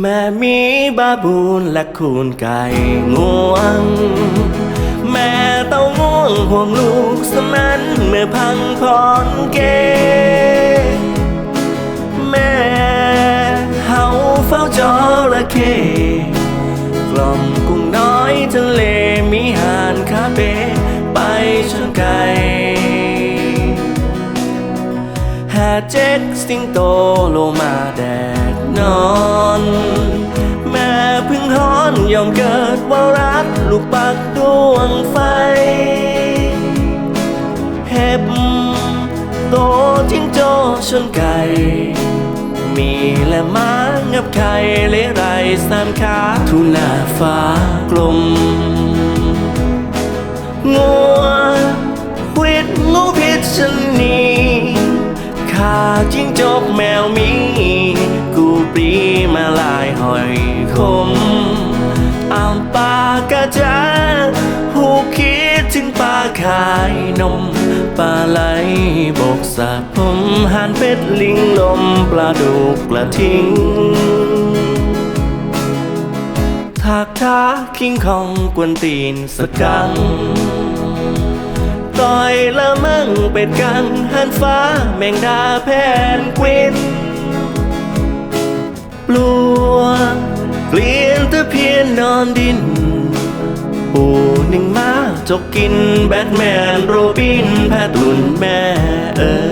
แม่มีบาบูนและคูนไก่งวง แม่เต้าง่วงห่วงลูกสมันเมื่อพังพรเก แม่เฮาเฝ้าจอระเข้กล่อมกุ้งน้อยทะเลมีหานคาเฟ่ไปชนไก่แห่เจ็กสิงโตโลมาแดดน้อน ยอมเกิดว่ารักลูกปักดวงไฟเห็บโตจิ้งโจชนไก่ มีและม้างับไข่เลไรสามขาทูน่าฟ้ากลมงัวควิดงูพิษชนีขาจิ้งจกแม นมปลาไหลบกสาผมหานเป็ดลิงลมปลาดุกกระทิงทากท้าคิงของกวนตีนสกังต่อยละมั่งเป็ดกังหันฟ้าแมงดาแพนกวินปลัวเปลี่ยนตะเพียนนอนดิน จกกินแบทแมนโรบินแพทุนแม่เออ